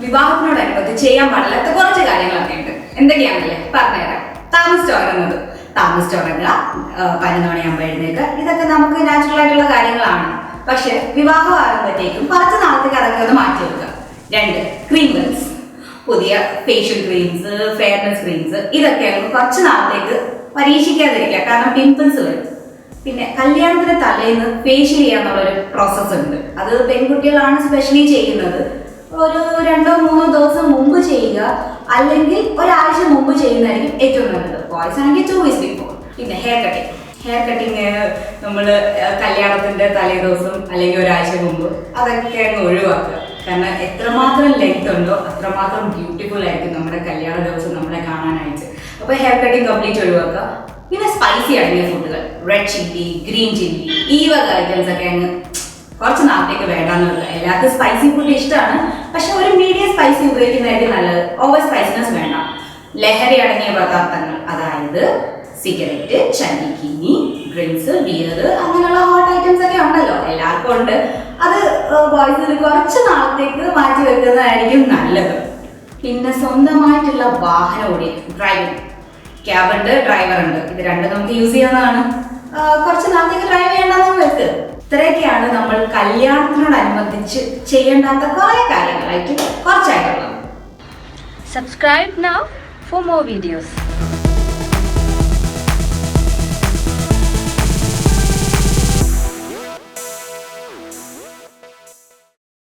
വിവാഹത്തിനോടനുബന്ധിച്ച് ചെയ്യാൻ പാടില്ലാത്ത കുറച്ച് കാര്യങ്ങളൊക്കെ ഉണ്ട്. എന്തൊക്കെയാണല്ലേ പറഞ്ഞുതരാം. താമസിച്ചുറങ്ങുന്നത് താമസിച്ചുറങ്ങുക ആ, പതിനൊന്ന് മണിയാകുമ്പോൾ ഇതൊക്കെ നമുക്ക് നാച്ചുറൽ ആയിട്ടുള്ള കാര്യങ്ങളാണ്. പക്ഷെ വിവാഹം ആകുമ്പോഴത്തേക്കും കുറച്ച് നാളത്തേക്ക് അതൊക്കെ ഒന്ന് മാറ്റി വെക്കുക. രണ്ട് ക്രീംസ് പുതിയ ഫേഷ്യൽ ക്രീംസ് ഫെയർനെസ് ക്രീംസ് ഇതൊക്കെ കുറച്ച് നാളത്തേക്ക് പരീക്ഷിക്കാതിരിക്കുക. കാരണം പിംപിൾസ് വരും. പിന്നെ കല്യാണത്തിന് തലേന്ന് ഫേഷ്യൽ ചെയ്യാന്നുള്ളൊരു പ്രോസസ്സ് ഉണ്ട്. അത് പെൺകുട്ടികളാണ് സ്പെഷ്യലി ചെയ്യുന്നത്. ഒരു രണ്ടോ മൂന്നോ ദിവസം മുമ്പ് ചെയ്യുക. അല്ലെങ്കിൽ ഒരാഴ്ച മുമ്പ് ചെയ്യുന്നതായിരിക്കും ഏറ്റവും നല്ലത്. ബോയ്സ് ആണെങ്കിൽ ടു വീസ് ബിഫോർ പിന്നെ ഹെയർ കട്ടിങ് ഹെയർ കട്ടിങ് നമ്മൾ കല്യാണത്തിന്റെ തലേ ദിവസം അല്ലെങ്കിൽ ഒരാഴ്ച മുമ്പ് അതൊക്കെ അങ്ങ് ഒഴിവാക്കുക. കാരണം എത്രമാത്രം ലെങ്ത് ഉണ്ടോ അത്രമാത്രം ബ്യൂട്ടിഫുൾ ആയിരിക്കും നമ്മുടെ കല്യാണ ദിവസം നമ്മളെ കാണാനായിട്ട്. അപ്പോൾ ഹെയർ കട്ടിങ് കംപ്ലീറ്റ് ഒഴിവാക്കുക. പിന്നെ സ്പൈസി അടങ്ങിയ ഫുഡുകൾ റെഡ് ചില്ലി ഗ്രീൻ ചില്ലി ഈ വക ഐറ്റംസ് ഒക്കെ അങ്ങ് കുറച്ച് നാളത്തേക്ക് വേണ്ടെന്നുള്ളത്. എല്ലാവർക്കും സ്പൈസി ഫുഡ് ഇഷ്ടമാണ് പക്ഷെ ഒരു മീഡിയം സ്പൈസി ഉപയോഗിക്കുന്നതായിരിക്കും നല്ലത് ഓവർ സ്പൈസിനെസ് വേണ്ട. ലഹരി അടങ്ങിയ പദാർത്ഥങ്ങൾ അതായത് സിഗരറ്റ് ചന്നിക്കിനി ഡ്രിങ്ക്സ് ബിയർ അങ്ങനെയുള്ള ഹോട്ട് ഐറ്റംസ് ഒക്കെ ഉണ്ടല്ലോ. എല്ലാവർക്കും ഉണ്ട്. അത് ബോയ്സിൽ കുറച്ച് നാളത്തേക്ക് മാറ്റി വെക്കുന്നതായിരിക്കും നല്ലത്. പിന്നെ സ്വന്തമായിട്ടുള്ള വാഹനം ഓടി ഡ്രൈവിംഗ് ക്യാബ് ഉണ്ട് ഡ്രൈവർ ഉണ്ട്. ഇത് രണ്ടും നമുക്ക് യൂസ് ചെയ്യാവുന്നതാണ്. കുറച്ച് നാളത്തേക്ക് ഡ്രൈവ് ചെയ്യേണ്ടതെന്ന് വെക്ക്. ഇത്രയൊക്കെയാണ് നമ്മൾ കല്യാണത്തിനോടനുബന്ധിച്ച് ചെയ്യേണ്ടാത്ത കുറേ കാര്യങ്ങളായിട്ട് കുറച്ചായിട്ടുള്ളത് subscribe now for more videos.